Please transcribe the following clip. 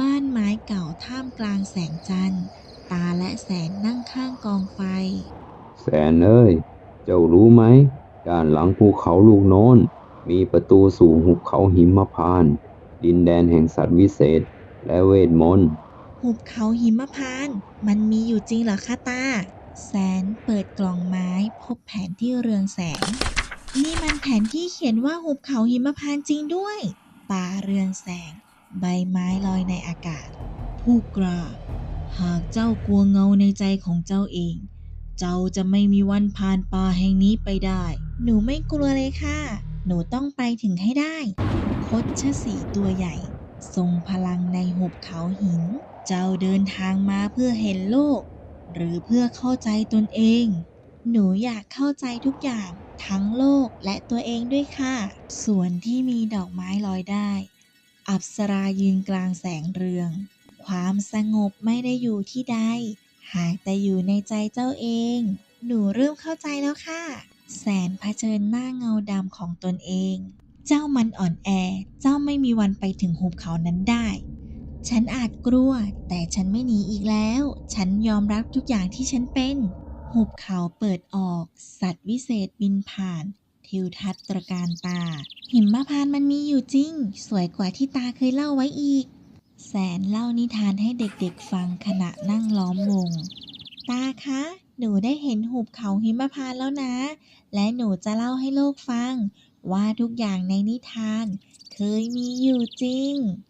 บ้านไม้เก่าท่ามกลางแสงจันทร์ ตาและแสนนั่งข้างกองไฟ แสนเอ้ย เจ้ารู้ไหม ด้านหลังภูเขาลูกโน้น มีประตูสู่หุบเขาหิมพานต์ดินแดนแห่งสัตว์วิเศษ และเวทมนต์หุบเขาหิมพานต์มันมีอยู่จริงเหรอคะตา แสนเปิดกล่องไม้พบแผนที่เรืองแสง นี่มันแผนที่เขียนว่าหุบเขาหิมพานต์จริงด้วยตาเรืองแสง ใบไม้ลอยในอากาศ ผู้กล้า หากเจ้ากลัวเงาในใจของเจ้าเอง เจ้าจะไม่มีวันผ่านป่าแห่งนี้ไปได้ หนูไม่กลัวเลยค่ะ หนูต้องไปถึงให้ได้ คดชะสีตัวใหญ่ ทรงพลังในหุบเขาหิน เจ้าเดินทางมาเพื่อเห็นโลก หรือเพื่อเข้าใจตนเอง หนูอยากเข้าใจทุกอย่างทั้งโลกและตัวเองด้วยค่ะส่วนที่มีดอกไม้ลอยได้ อัปสรายืนกลางแสงเรือง ความสงบไม่ได้อยู่ที่ใด หากแต่อยู่ในใจเจ้าเอง หนูเริ่มเข้าใจแล้วค่ะ แสนเผชิญหน้าเงาดำของตนเอง เจ้ามันอ่อนแอ เจ้าไม่มีวันไปถึงหุบเขานั้นได้ ฉันอาจกลัว แต่ฉันไม่หนีอีกแล้ว ฉันยอมรับทุกอย่างที่ฉันเป็น หุบเขาเปิดออก สัตว์วิเศษบินผ่าน ทิวทัศน์ตระการตา หิมพานต์มันมีอยู่จริง สวยกว่าที่ตาเคยเล่าไว้อีก แสนเล่านิทานให้เด็กๆฟังขณะนั่งล้อมวง ตาคะ หนูได้เห็นหุบเขาหิมพานต์แล้วนะ และหนูจะเล่าให้โลกฟัง ว่าทุกอย่างในนิทาน เคยมีอยู่จริง